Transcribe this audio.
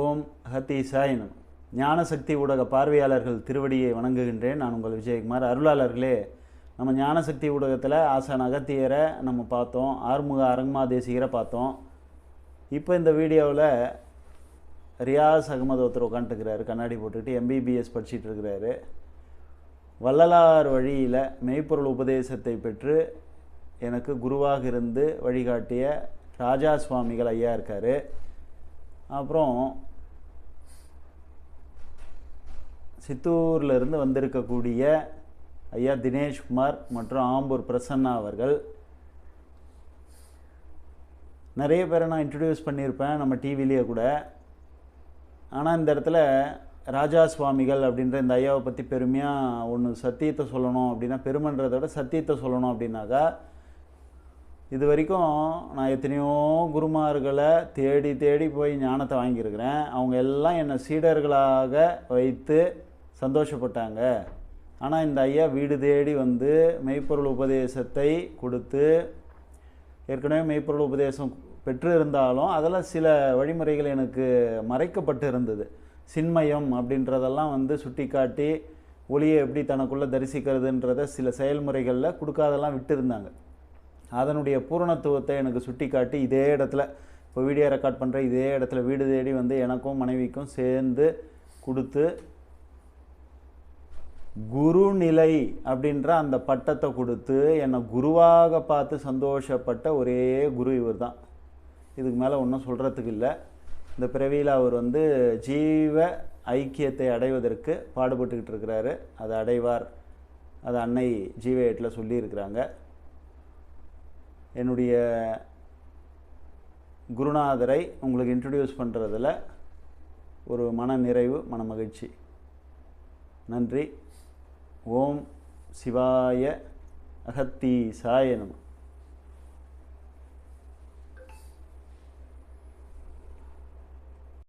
ஓம் ஹத்தி சாயினம் ஞானசக்தி ஊடக பார்வையாளர்கள் திருவடியை வணங்குகின்றேன். நான் உங்கள் விஜயகுமார். அருளாளர்களே நம்ம ஞானசக்தி ஊடகத்தில் ஆசான் அகத்தியரை நம்ம பார்த்தோம். ஆறுமுக அரங்கமா தேசிகரை பார்த்தோம். இப்போ இந்த வீடியோவில் ரியாஸ் அகமது ஒருத்தர் உட்காந்துருக்கிறாரு கண்ணாடி போட்டுக்கிட்டு எம்பிபிஎஸ் படிச்சுட்டு இருக்கிறாரு. வள்ளலார் வழியில் மெய்ப்பொருள் உபதேசத்தை பெற்று எனக்கு குருவாக இருந்து வழிகாட்டிய ராஜா சுவாமிகள் ஐயா இருக்கார். அப்புறம் சித்தூர்லேருந்து வந்திருக்கக்கூடிய ஐயா தினேஷ்குமார் மற்றும் ஆம்பூர் பிரசன்னா அவர்கள். நிறைய பேரை நான் இன்ட்ரடியூஸ் பண்ணியிருப்பேன் நம்ம டிவிலேயே கூட. ஆனால் இந்த இடத்துல ராஜா சுவாமிகள் அப்படின்ற இந்த ஐயாவை பற்றி பெருமையாக ஒன்று சத்தியத்தை சொல்லணும் அப்படின்னா பெருமைன்றதை விட சத்தியத்தை சொல்லணும் அப்படின்னாக்கா இது வரைக்கும் நான் எத்தனையோ குருமார்களை தேடி தேடி போய் ஞானத்தை வாங்கியிருக்கிறேன். அவங்க எல்லாம் என்னை சீடர்களாக வைத்து சந்தோஷப்பட்டாங்க. ஆனால் இந்த ஐயா வீடு தேடி வந்து மெய்ப்பொருள் உபதேசத்தை கொடுத்து ஏற்கனவே மெய்ப்பொருள் உபதேசம் பெற்று இருந்தாலும் அதில் சில வழிமுறைகள் எனக்கு மறைக்கப்பட்டு இருந்தது. சின்மயம் அப்படின்றதெல்லாம் வந்து சுட்டி காட்டி ஒளியை எப்படி தனக்குள்ளே தரிசிக்கிறதுன்றத சில செயல்முறைகளில் கொடுக்காதெல்லாம் விட்டு இருந்தாங்க அதனுடைய பூரணத்துவத்தை எனக்கு சுட்டி காட்டி இதே இடத்துல இப்போ வீடியோ ரெக்கார்ட் பண்ணுற இதே இடத்துல வீடு தேடி வந்து எனக்கும் மனைவிக்கும் சேர்ந்து கொடுத்து குருநிலை அப்படின்ற அந்த பட்டத்தை கொடுத்து என்னை குருவாக பார்த்து சந்தோஷப்பட்ட ஒரே குரு இவர் தான் இதுக்கு மேலே ஒன்றும் சொல்கிறதுக்கு இல்லை. இந்த பிறவியில் அவர் வந்து ஜீவ ஐக்கியத்தை அடைவதற்கு பாடுபட்டுக்கிட்டு இருக்கிறாரு. அதை அடைவார். அது அன்னை ஜீவ எட்டில் சொல்லியிருக்கிறாங்க. என்னுடைய குருநாதரை உங்களுக்கு இன்ட்ரடியூஸ் பண்ணுறதுல ஒரு மன நிறைவு மன மகிழ்ச்சி. நன்றி. ஓம் சிவாய அகத்தீசாய நம.